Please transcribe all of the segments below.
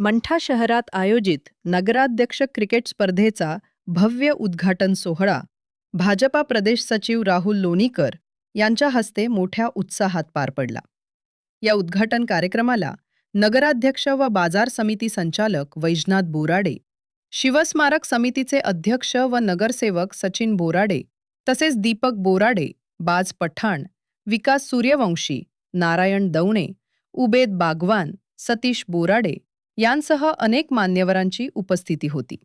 मंठा शहरात आयोजित नगराध्यक्ष क्रिकेट स्पर्धेचा भव्य उद्घाटन सोहळा भाजपा प्रदेश सचिव राहुल लोणीकर यांच्या हस्ते मोठ्या उत्साहात पार पडला. या उद्घाटन कार्यक्रमाला नगराध्यक्ष व बाजार समिती संचालक वैजनाथ बोराडे शिवस्मारक समितीचे अध्यक्ष व नगरसेवक सचिन बोराडे तसेच दीपक बोराडे बाज पठाण विकास सूर्यवंशी नारायण दवणे उबेद बागवान सतीश बोराडे यांसह अनेक मान्यवरांची उपस्थिती होती.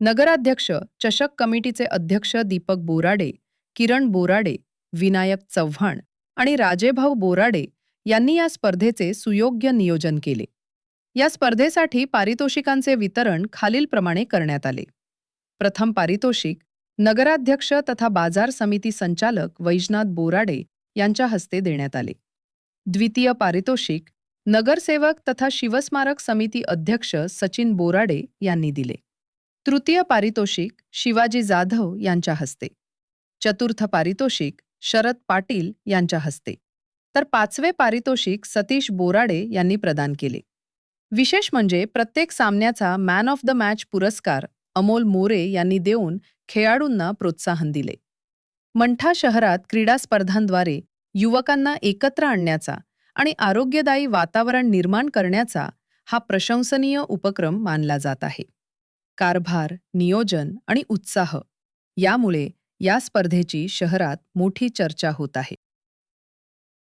नगराध्यक्ष चषक कमिटीचे अध्यक्ष दीपक बोराडे किरण बोराडे विनायक चव्हाण आणि राजेभाऊ बोराडे यांनी या स्पर्धेचे सुयोग्य नियोजन केले. या स्पर्धेसाठी पारितोषिकांचे वितरण खालीलप्रमाणे करण्यात आले. प्रथम पारितोषिक नगराध्यक्ष तथा बाजार समिती संचालक वैजनाथ बोराडे यांच्या हस्ते देण्यात आले. द्वितीय पारितोषिक नगरसेवक तथा शिवस्मारक समिती अध्यक्ष सचिन बोराडे यांनी दिले. तृतीय पारितोषिक शिवाजी जाधव यांच्या हस्ते. चतुर्थ पारितोषिक शरद पाटील यांच्या हस्ते. तर पाचवे पारितोषिक सतीश बोराडे यांनी प्रदान केले. विशेष म्हणजे प्रत्येक सामन्याचा मॅन ऑफ द मॅच पुरस्कार अमोल मोरे यांनी देऊन खेळाडूंना प्रोत्साहन दिले. मंठा शहरात क्रीडा स्पर्धांद्वारे युवकांना एकत्र आणण्याचा आणि आरोग्यदायी वातावरण निर्माण करण्याचा हा प्रशंसनीय उपक्रम मानला जात आहे. कारभार नियोजन आणि उत्साह यामुळे या स्पर्धेची शहरात मोठी चर्चा होत आहे.